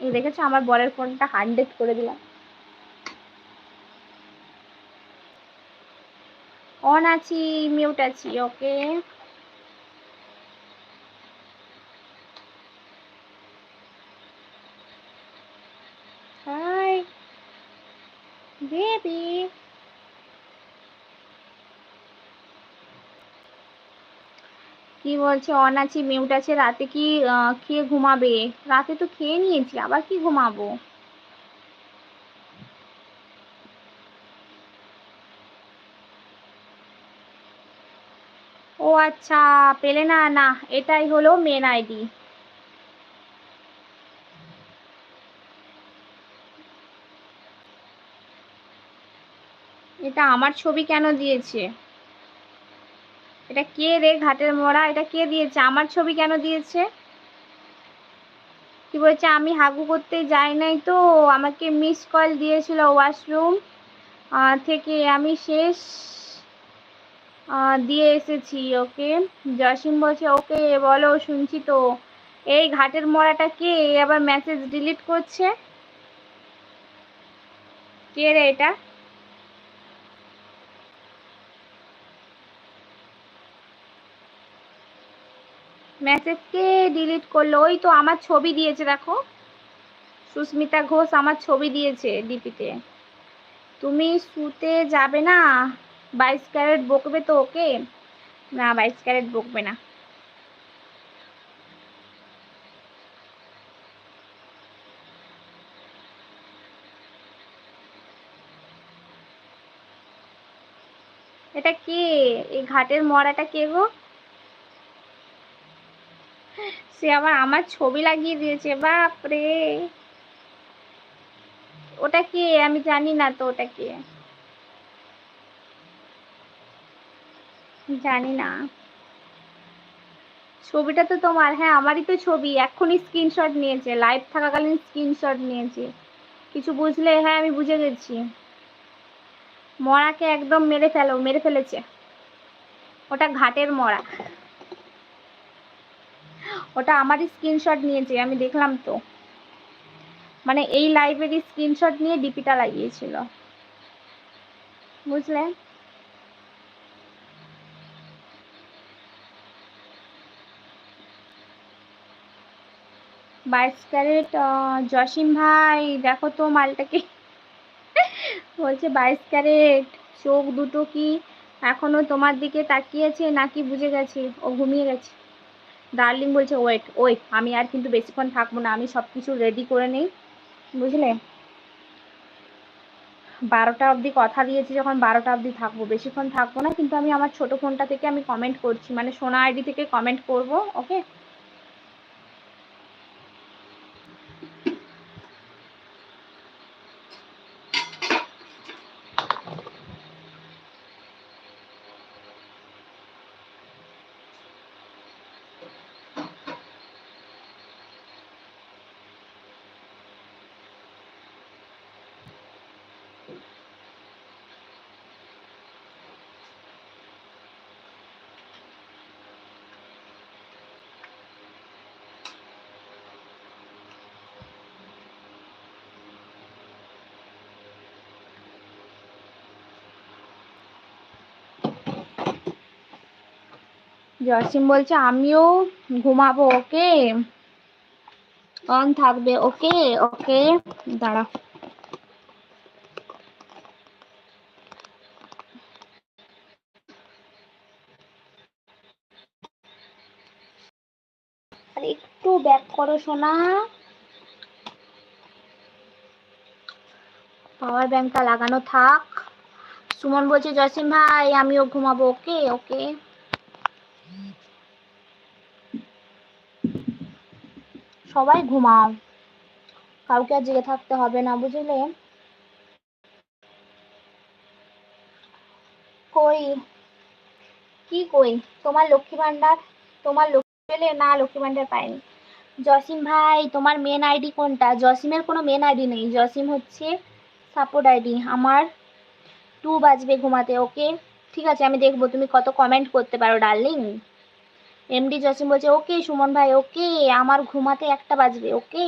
দেখেছ? আমার বরের ফোনটা হান্ড্রেড করে দিলাম। অন আছি মিউট আছি ওকে হাই বেবি কি বলছে অন আছি মিউট আছে, রাতে কি খেয়ে ঘুমাবে? রাতে তো খেয়ে নিয়েছি, আবার কি ঘুমাবো? ও আচ্ছা পেলে না না, এটাই হলো মেন আইডি এটা আমার ছবি কেন দিয়েছে? এটা কে রে ঘাটের মোড়া? এটা কে দিয়েছে? আমার ছবি কেন দিয়েছে? কি বলছে? আমি হাগু করতে যাই নাই তো। আমাকে মিস কল দিয়েছিল ওয়াশরুম থেকে আমি শেষ দিয়ে এসেছি, ওকে? জসিম বলছে, ওকে, বলো, শুনছি তো। এই ঘাটের মোড়াটা কে? আবার মেসেজ ডিলিট করছে? কে রে এটা? মেসেজ কে ডিলিট করল? ওই তো আমার ছবি দিয়েছে, দেখো। সুস্মিতা ঘোষ আমার ছবি দিয়েছে ডিপিতে তুমি শুতে যাবে না? বাইশ ক্যারেট বকবে তো ওকে? না, বাইশ ক্যারেট বকবে না। এটা কে? এই ঘাটের মরাটা কে গো? সে আবার আমার ছবি লাগিয়ে দিয়েছে, বাপরে। ওটা কে? আমি জানি না তো ওটা কে। জানি না। ছবিটা তো তোমার হ্যাঁ আমারই তো ছবি। এক্ষুনি স্ক্রিনশট নিয়েছে লাইভ থাকাকালীন স্ক্রিনশট নিয়েছে। কিছু বুঝলে হ্যাঁ আমি বুঝে গেছি। মরাকে একদম মেরে ফেলো, মেরে ফেলেছে। ওটা ঘাটের মরা। ওটা আমারই স্ক্রিনশট নিয়েছে, আমি দেখলাম তো। মানে এই লাইভেরই স্ক্রিনশট নিয়ে ডিপিটা লাগিয়েছিল। বুঝলে? বাইশ ক্যারেট জসিম ভাই, দেখো তো মালটাকে বলছে বাইশ ক্যারেট চোখ দুটো কি এখনও তোমার দিকে তাকিয়েছে নাকি বুঝে গেছে? ও ঘুমিয়ে গেছে। ডার্লিং বলছে, ওয়েট ওয়েট আমি আর কিন্তু বেশিক্ষণ থাকব না, আমি সব কিছু রেডি করে নেই। বুঝলে? বারোটা অবধি কথা দিয়েছি, যখন বারোটা অবধি থাকব বেশিক্ষণ থাকব না, কিন্তু আমি আমার ছোট ফোনটা থেকে আমি কমেন্ট করছি মানে সোনা আইডি থেকে কমেন্ট করব ওকে জসিম বলছে, আমিও ঘুমাবো, ওকে? অন থাকবে, ওকে ওকে দাঁড়া একটু ব্যাক করো, সোনা। পাওয়ার ব্যাংকটা লাগানো থাক। সুমন বলছে জসিম ভাই, আমিও ঘুমাবো, ওকে ওকে। সবাই ঘুমাও। কাউকে আর জেগে থাকতে হবে না, বুঝলে? কই? কি কই? তোমার লক্ষ্মী ভান্ডার তোমার লক্ষ্মী পেলে না, লক্ষ্মী ভান্ডার পাইনি। জসিম ভাই, তোমার মেন আইডি কোনটা? জসিমের কোনো মেন আইডি নেই। জসিম হচ্ছে সাপোর্ট আইডি আমার টু বাজবে ঘুমাতে ওকে ঠিক আছে, আমি দেখব। তুমি কত কমেন্ট করতে পারো ডার্লিং এমডি জসিম বলছে ওকে সুমন ভাই ওকে আমার ঘুমাতে একটা বাজবে ওকে